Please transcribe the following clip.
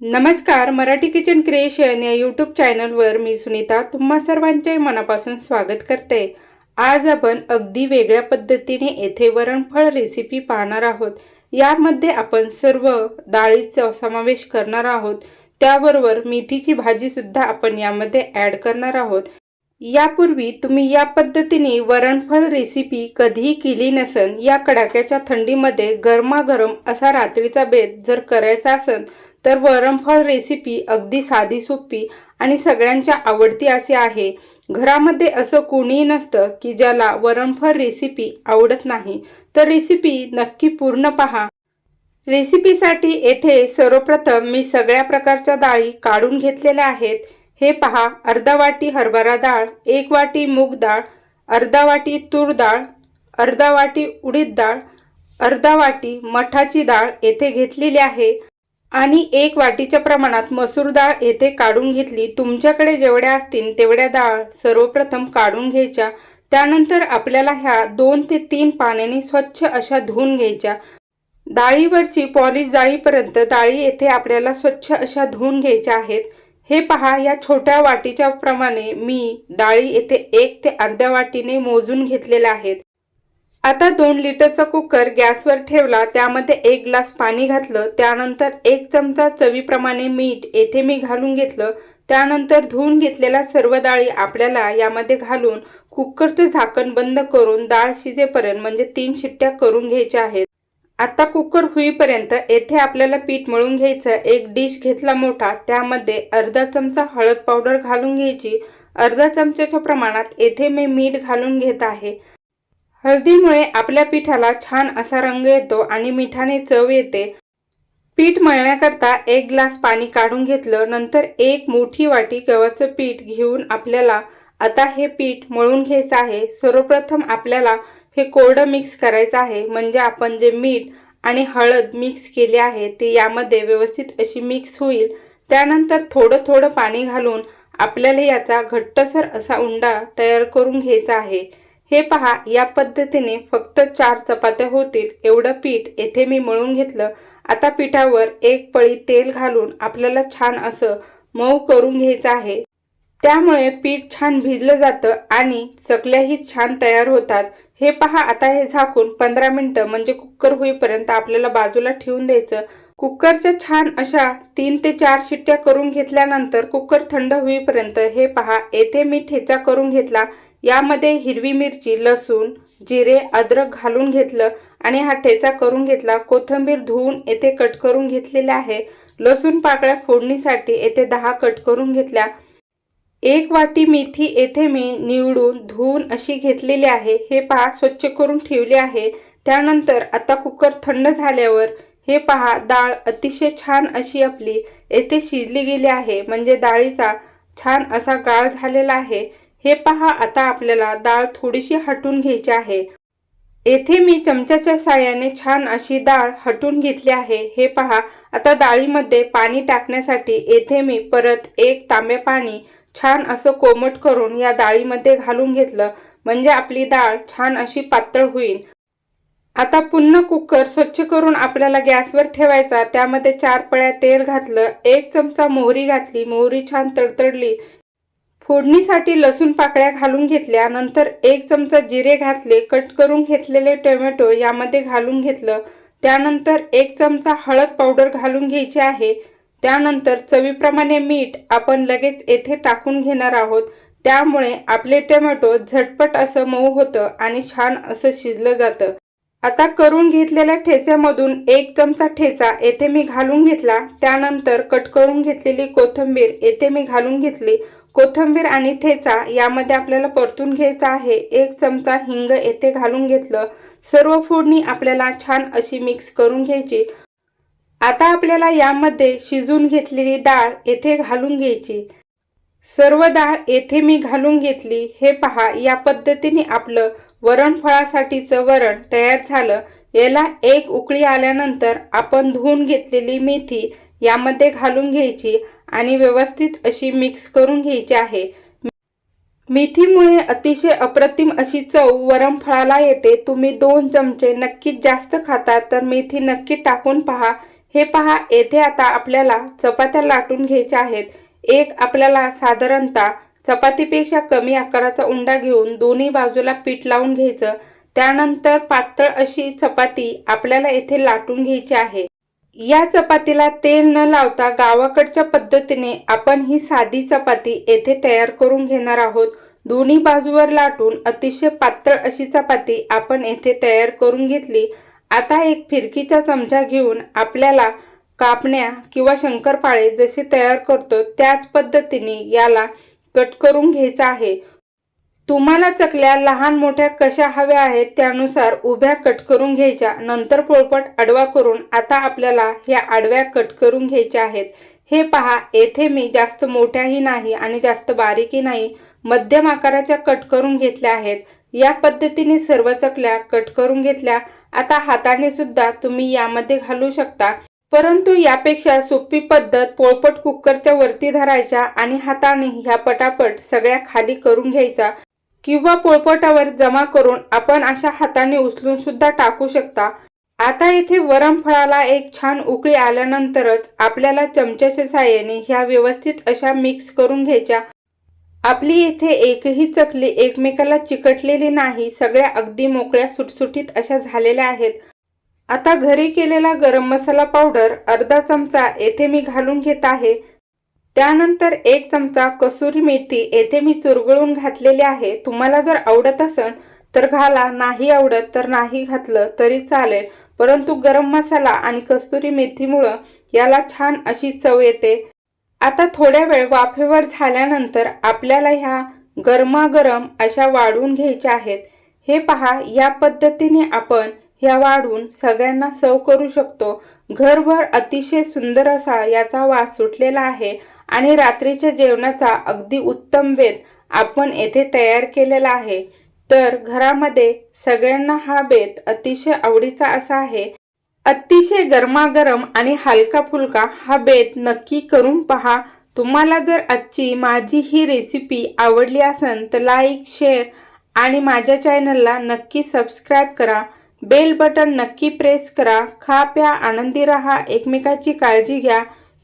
नमस्कार Marathi kitchen creation या YouTube चॅनलवर मी सुनीता तुम्हा सर्वांचे मनापासून स्वागत करते. आज आपण अगदी वेगळ्या पद्धतीने येथे वरणफळ रेसिपी पाहणार आहोत. यामध्ये आपण सर्व डाळीचा समावेश करणार आहोत. त्याबरोबर मेथीची भाजीसुद्धा आपण यामध्ये ॲड करणार आहोत. यापूर्वी तुम्ही या पद्धतीने वरणफळ रेसिपी कधीही केली नसन या कडाक्याच्या थंडीमध्ये गरमागरम असा रात्रीचा बेत जर करायचा असेल तर वरणफळ रेसिपी अगदी साधी सोपी आणि सगळ्यांच्या आवडती असे आहे. घरामध्ये असं कोणीही नसतं की ज्याला वरणफळ रेसिपी आवडत नाही. तर रेसिपी नक्की पूर्ण पहा. रेसिपीसाठी येथे सर्वप्रथम मी सगळ्या प्रकारच्या डाळी काढून घेतलेल्या आहेत. हे पहा अर्धा वाटी हरभरा डाळ एक वाटी मूग डाळ अर्धा वाटी तूर डाळ अर्धा वाटी उडीद डाळ अर्धा वाटी मठाची डाळ येथे घेतलेली आहे. आणि एक वाटीच्या प्रमाणात मसूर डाळ येथे काढून घेतली. तुमच्याकडे जेवढ्या असतील तेवढ्या डाळ सर्वप्रथम काढून घ्यायच्या. त्यानंतर आपल्याला ह्या दोन ते तीन पाण्याने स्वच्छ अशा धुवून घ्यायच्या. डाळीवरची पॉलिश जाईपर्यंत डाळी येथे आपल्याला स्वच्छ अशा धुवून घ्यायच्या आहेत. हे पहा या छोट्या वाटीच्या प्रमाणे मी डाळी येथे एक ते अर्ध्या वाटीने मोजून घेतलेल्या आहेत. आता दोन लिटरचा कुकर गॅसवर ठेवला त्यामध्ये एक ग्लास पाणी घातलं त्यानंतर एक चमचा चवीप्रमाणे मीठ येथे मी घालून घेतलं त्यानंतर धुवून घेतलेल्या सर्व डाळी आपल्याला यामध्ये घालून कुकरचं झाकण बंद करून डाळ शिजेपर्यंत म्हणजे तीन शिट्ट्या करून घ्यायच्या आहेत. आता कुकर होईपर्यंत येथे आपल्याला पीठ मळून घ्यायचं एक डिश घेतला मोठा त्यामध्ये अर्धा चमचा हळद पावडर घालून घ्यायची. अर्धा चमच्याच्या प्रमाणात येथे मी मीठ घालून घेत आहे. हळदीमुळे आपल्या पिठाला छान असा रंग येतो आणि मिठाने चव येते. पीठ मळण्याकरता एक ग्लास पाणी काढून घेतलं नंतर एक मोठी वाटी गव्हाचं पीठ घेऊन आपल्याला आता हे पीठ मळून घ्यायचं आहे. सर्वप्रथम आपल्याला हे कोरडं मिक्स करायचं आहे म्हणजे आपण जे मीठ आणि हळद मिक्स केले आहे ते यामध्ये व्यवस्थित अशी मिक्स होईल. त्यानंतर थोडं थोडं पाणी घालून आपल्याला याचा घट्टसर असा उंडा तयार करून घ्यायचा आहे. हे पहा या पद्धतीने फक्त चार चपात्या होतील एवढं पीठ येथे मी मळून घेतलं. आता पिठावर एक पळी तेल घालून आपल्याला छान असं मऊ करून घ्यायचं आहे. त्यामुळे पीठ छान भिजलं जातं आणि चकल्याही छान तयार होतात. हे पहा आता हे झाकून पंधरा मिनटं म्हणजे कुकर होईपर्यंत आपल्याला बाजूला ठेवून द्यायचं. कुकरच्या छान अशा तीन ते चार शिट्ट्या करून घेतल्यानंतर कुकर थंड होईपर्यंत हे पहा येथे मी ठेचा करून घेतला. यामध्ये हिरवी मिरची लसूण जिरे अद्रक घालून घेतलं आणि हा ठेचा करून घेतला. कोथिंबीर धुवून येथे कट करून घेतलेले आहे. लसूण पाकळ्या फोडणीसाठी येथे दहा कट करून घेतल्या. एक वाटी मेथी येथे मी निवडून धुवून अशी घेतलेली आहे. हे पहा स्वच्छ करून ठेवले आहे. त्यानंतर आता कुकर थंड झाल्यावर हे पहा डाळ अतिशय छान अशी आपली येथे शिजली गेली आहे. म्हणजे डाळीचा छान असा गाळ झालेला आहे. हे पहा आता आपल्याला डाळ थोडीशी हटून घ्यायची आहे. येथे मी चमच्याच्या साह्याने छान अशी डाळ हटून घेतली आहे. हे पहा आता डाळीमध्ये पाणी टाकण्यासाठी येथे मी परत एक तांबे पाणी छान असं कोमट करून या डाळीमध्ये घालून घेतलं म्हणजे आपली डाळ छान अशी पातळ होईल. आता पुन्हा कुकर स्वच्छ करून आपल्याला गॅसवर ठेवायचा. त्यामध्ये चार पळ्या तेल घातलं एक चमचा मोहरी घातली मोहरी छान तडतडली फोडणीसाठी लसूण पाकळ्या घालून घेतल्या नंतर एक चमचा जिरे घातले कट करून घेतलेले टोमॅटो यामध्ये घालून घेतलं. त्यानंतर एक चमचा हळद पावडर घालून घ्यायची आहे. त्यानंतर चवीप्रमाणे मीठ आपण लगेच येथे टाकून घेणार आहोत. त्यामुळे आपले टोमॅटो झटपट असं मऊ होतं आणि छान असं शिजलं जातं. आता करून घेतलेल्या ठेच्यामधून एक चमचा ठेचा येथे मी घालून घेतला. त्यानंतर कट करून घेतलेली कोथिंबीर येथे मी घालून घेतली. कोथिंबीर आणि ठेचा यामध्ये आपल्याला परतून घ्यायचा आहे. एक चमचा हिंग येथे घालून घेतलं. सर्व फोडणी आपल्याला छान अशी मिक्स करून घ्यायची. आता आपल्याला यामध्ये शिजून घेतलेली डाळ येथे घालून घ्यायची. सर्व डाळ येथे मी घालून घेतली. हे पहा या पद्धतीने आपलं वरणफळासाठीचं वरण तयार झालं. याला एक उकळी आल्यानंतर आपण धुवून घेतलेली मेथी यामध्ये घालून घ्यायची. आणि व्यवस्थित अशी मिक्स करून घ्यायची आहे. मेथीमुळे अतिशय अप्रतिम अशी चव वरणफळाला येते. तुम्ही दोन चमचे नक्कीच जास्त खाता तर मेथी नक्की टाकून पहा. हे पहा येथे आता आपल्याला चपात्या लाटून घ्यायच्या आहेत. एक आपल्याला साधारणतः चपातीपेक्षा कमी आकाराचा उंडा घेऊन दोन्ही बाजूला पीठ लावून घ्यायचं. त्यानंतर पातळ अशी चपाती आपल्याला येथे लाटून घ्यायची आहे. या चपातीला तेल न लावता गावाकडच्या पद्धतीने आपण ही साधी चपाती येथे तयार करून घेणार आहोत. दोन्ही बाजूवर लाटून अतिशय पातळ अशी चपाती आपण येथे तयार करून घेतली. आता एक फिरकीचा चमचा घेऊन आपल्याला कापण्या किंवा शंकरपाळे जसे तयार करतो त्याच पद्धतीने याला कट करून घ्यायचा आहे. तुम्हाला चकल्या लहान मोठ्या कशा हव्या आहेत त्यानुसार उभ्या कट करून घ्यायच्या. नंतर पोळपट आडवा करून आता आपल्याला ह्या आडव्या कट करून घ्यायच्या आहेत. हे पहा येथे मी जास्त मोठ्याही नाही आणि जास्त बारीकही नाही मध्यम आकाराच्या कट करून घेतल्या आहेत. या पद्धतीने सर्व चकल्या कट करून घेतल्या. आता हाताने सुद्धा तुम्ही यामध्ये घालू शकता. परंतु यापेक्षा सोपी पद्धत पोळपट कुकरच्या वरती धरायच्या आणि हाताने ह्या पटापट सगळ्या खाली करून घ्यायचा. किंवा पोळपटावर जमा करून आपण अशा हाताने उचलून सुद्धा टाकू शकता. आता इथे वरम फळाला एक छान उकळी आल्यानंतरच आपल्याला चमच्याच्या साहाय्याने ह्या व्यवस्थित अशा मिक्स करून घ्यायच्या. आपली येथे एकही चकली एकमेकाला चिकटलेली नाही सगळ्या अगदी मोकळ्या सुटसुटीत अशा झालेल्या आहेत. आता घरी केलेला गरम मसाला पावडर अर्धा चमचा येथे मी घालून घेत आहे. त्यानंतर एक चमचा कसुरी मेथी येथे मी चुरगळून घातलेली आहे. तुम्हाला जर आवडत असेल तर घाला. नाही आवडत तर नाही घातलं तरी चालेल. परंतु गरम मसाला आणि कस्तुरी मेथीमुळं याला छान अशी चव येते. आता थोड्या वेळ वाफेवर झाल्यानंतर आपल्याला ह्या गरमागरम अशा वाढून घ्यायच्या आहेत. हे पहा या पद्धतीने आपण ह्या वाढून सगळ्यांना सर्व करू शकतो. घरभर अतिशय सुंदर असा याचा वास सुटलेला आहे. आणि रात्रीच्या जेवणाचा अगदी उत्तम बेत आपण येथे तयार केलेला आहे. तर घरामध्ये सगळ्यांना हा बेत अतिशय आवडीचा असा आहे. अतिशय गरमागरम आणि हलका फुलका हा बेत नक्की करून पहा. तुम्हाला जर आजची माझी ही रेसिपी आवडली असेल तर लाईक शेअर आणि माझ्या चॅनलला नक्की सबस्क्राईब करा. बेल बटन नक्की प्रेस करा. खा प्या आनंदी रहा. एकमेकाची काळजी घ्या.